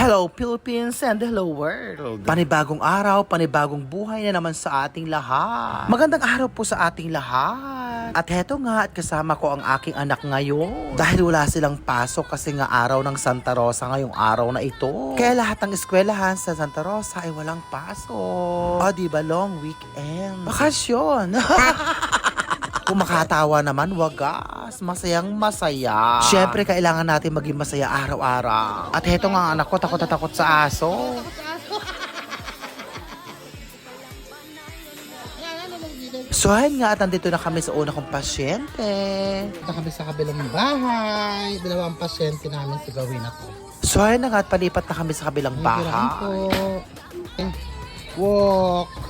Hello Philippines and hello world. Panibagong araw, panibagong buhay na naman sa ating lahat. Magandang araw po sa ating lahat. At heto nga at kasama ko ang aking anak ngayon. Dahil wala silang pasok kasi nga araw ng Santa Rosa ngayong araw na ito. Kaya lahat ng eskwelahan sa Santa Rosa ay walang pasok. O di ba long weekend? Bakasyon. Kung makatawa naman, wagas. Masayang masaya. Siyempre, kailangan natin maging masaya araw-araw. At heto nga anak ko, takot na takot sa aso. So ayun nga at nandito na kami sa una kong pasyente. Punta kami sa kabilang bahay. Dalawang pasyente namin si gawin ako. So ayun na nga at palipat na kami sa kabilang Tirahan bahay. po. Eh, Walk.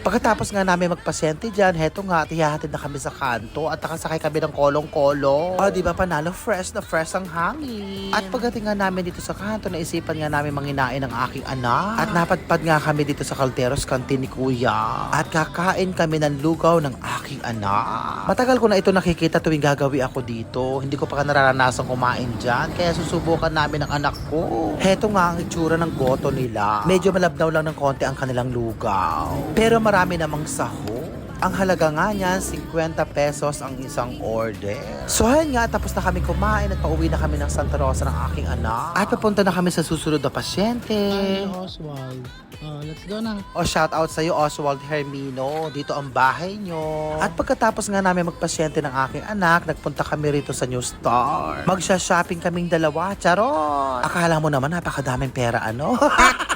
Pagkatapos nga namin magpasyente dyan, heto nga, at ihahatid na kami sa kanto at nakasakay kami ng kolong-kolong. O, di ba panalo, fresh na fresh ang hangin. At pagdating nga namin dito sa kanto, naisipan nga namin manginain ng aking anak. At napadpad nga kami dito sa Calderos Canteen ni Kuya. At kakain kami ng lugaw ng aking anak. Matagal ko na ito nakikita tuwing gagawi ako dito. Hindi ko pa nararanasan kumain dyan, kaya susubukan namin ng anak ko. Heto nga ang itsura ng goto nila. Medyo malabnaw lang ng konti ang kanilang lugaw. Pero marami namang saho. Ang halaga nga niyan, 50 pesos ang isang order. So ayun nga, tapos na kami kumain at pauwi na kami ng Santa Rosa ng aking anak. At papunta na kami sa susunod na pasyente. Hi, Oswald. Oh, let's go na. O shout out sa iyo Oswald Hermino, dito ang bahay nyo. At pagkatapos nga namin magpasyente ng aking anak, nagpunta kami rito sa New Star. Magsha-shopping kaming dalawa, charot. Akala mo naman napakadaming pera ano?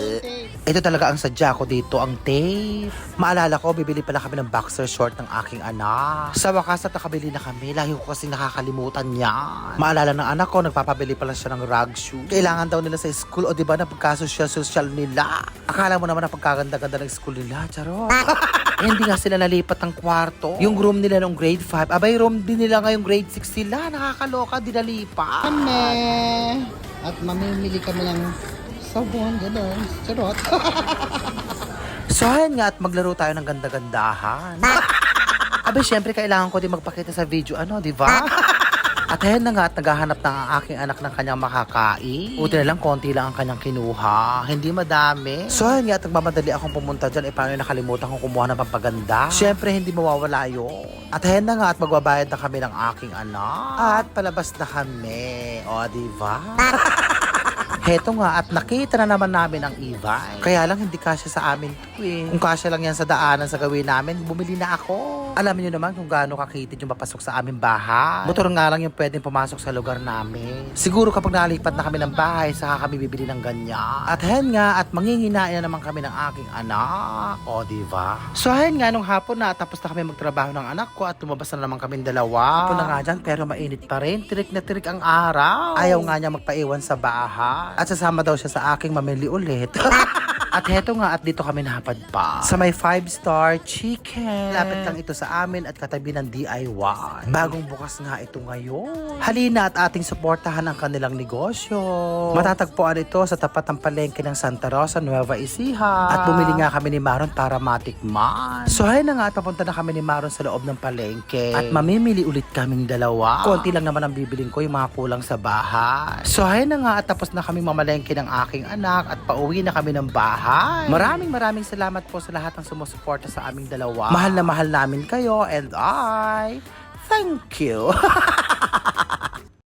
Tape. Ito talaga ang sadya ko dito, ang tape. Maalala ko, bibili pala kami ng boxer short ng aking anak. Sa wakas at nakabili na kami, lagi ko kasi nakakalimutan yan. Maalala ng anak ko, nagpapabili pala siya ng rug shoe. Kailangan daw nila sa school, o di ba na pagkasosyal-sosyal nila. Akala mo naman na pagkaganda-ganda ng school nila, charot. Eh, hindi nga sila nalipat ng kwarto. Yung room nila nung grade 5, abay room din nila ngayong grade 6 sila. Nakakaloka, di nalipat. At mamimili kami ng sabon, gano'n. Charot. So, ayan nga at maglaro tayo ng ganda-gandahan. Abe, syempre, kailangan ko din magpakita sa video, ano, di ba? At ayan na nga at naghahanap na ang aking anak ng kanyang makakain. Buti na lang, konti lang ang kanyang kinuha. Hindi madami. So ayan nga at nagmamadali akong pumunta dyan. Eh, paano nakalimutan kong kumuha ng pampaganda? Syempre, hindi mawawala yun. At ayan na nga at magbabayad na kami ng aking anak. At palabas na kami. O, di ba? Heto nga at nakita na naman namin ang e-bike. Kaya lang hindi kasya sa amin to eh. Kung kasya lang yan sa daanan sa gawin namin, bumili na ako. Alam niyo naman kung gaano kakitid yung papasok sa aming bahay. Motor nga lang yung pwedeng pumasok sa lugar namin. Siguro kapag nalipat na kami ng bahay, saka kami bibili ng ganyan. At hen nga, at manginginain na naman kami ng aking anak. O, di ba? So, hen nga, nung hapon na, tapos na kami magtrabaho ng anak ko at lumabas na naman kami dalawa. Hapon na nga dyan, pero mainit pa rin. Tirik na tirik ang araw. Ayaw nga niya magpaiwan sa bahay. At sasama daw siya sa aking mamili ulit. At heto nga at dito kami napadpa sa may 5-star chicken. Lapit lang ito sa amin at katabi ng DIY. Bagong bukas nga ito ngayon. Halina at ating suportahan ang kanilang negosyo. Matatagpuan ito sa tapat ng palengke ng Santa Rosa, Nueva Ecija. At bumili nga kami ni Maron para matikman. So hay na nga at papunta na kami ni Maron sa loob ng palengke. At mamimili ulit kaming dalawa. Konti lang naman ang bibiling ko yung mga kulang sa bahay. So hay na nga at tapos na kami mamalengke ng aking anak at pauwi na kami ng bahay. Maraming maraming salamat po sa lahat ng sumusuporta sa aming dalawa. Mahal na mahal namin kayo and I thank you.